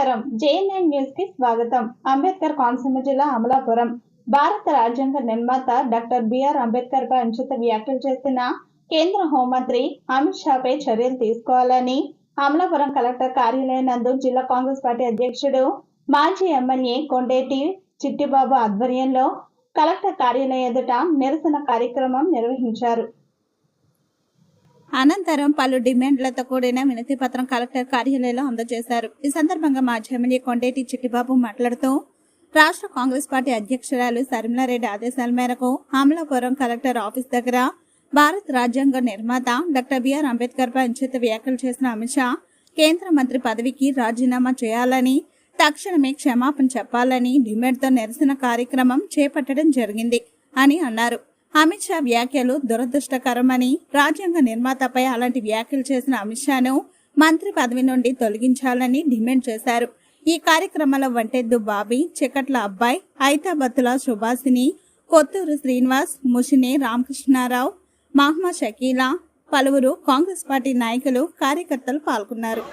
నమస్కారం. జేఎన్ఎన్ న్యూస్కి స్వాగతం. అంబేద్కర్ కోనసీమ జిల్లా అమలాపురం. భారత రాజ్యాంగ నిర్మాత డాక్టర్ బిఆర్ అంబేద్కర్ పై అనుచిత వ్యాఖ్యలు చేసిన కేంద్ర హోంమంత్రి అమిత్ షాపై చర్యలు తీసుకోవాలని అమలాపురం కలెక్టర్ కార్యాలయం నందు జిల్లా కాంగ్రెస్ పార్టీ అధ్యక్షుడు మాజీ ఎమ్మెల్యే కొండేటి చిట్టిబాబు ఆధ్వర్యంలో కలెక్టర్ కార్యాలయం ఎదుట నిరసన కార్యక్రమం నిర్వహించారు. అనంతరం పలు డిమాండ్లతో కూడిన వినతి పత్రం కలెక్టర్ కార్యాలయంలో అందజేశారు. ఈ సందర్భంగా మాజీ ఎమ్మెల్యే కొండేటి చిట్టిబాబు మాట్లాడుతూ రాష్ట్ర కాంగ్రెస్ పార్టీ అధ్యక్షురాలు శర్మిలారెడ్డి ఆదేశాల మేరకు అమలాపురం కలెక్టర్ ఆఫీస్ దగ్గర భారత రాజ్యాంగ నిర్మాత డాక్టర్ బిఆర్ అంబేద్కర్ పై అనుచిత వ్యాఖ్యలు చేసిన అమిత్ షా కేంద్ర మంత్రి పదవికి రాజీనామా చేయాలని తక్షణమే క్షమాపణ చెప్పాలని డిమాండ్తో నిరసన కార్యక్రమం చేపట్టడం జరిగింది అని అన్నారు. అమిత్ షా వ్యాఖ్యలు దురదృష్టకరమని రాజ్యాంగ నిర్మాతపై అలాంటి వ్యాఖ్యలు చేసిన అమిత్ షాను మంత్రి పదవి నుండి తొలగించాలని డిమాండ్ చేశారు. ఈ కార్యక్రమంలో వంటెద్దు బాబీ చికట్ల అబ్బాయి ఐతాబత్తుల సుభాసిని కొత్తూరు శ్రీనివాస్ ముషిని రామకృష్ణారావు మహమ్మద్ షకీలా పలువురు కాంగ్రెస్ పార్టీ నాయకులు కార్యకర్తలు పాల్గొన్నారు.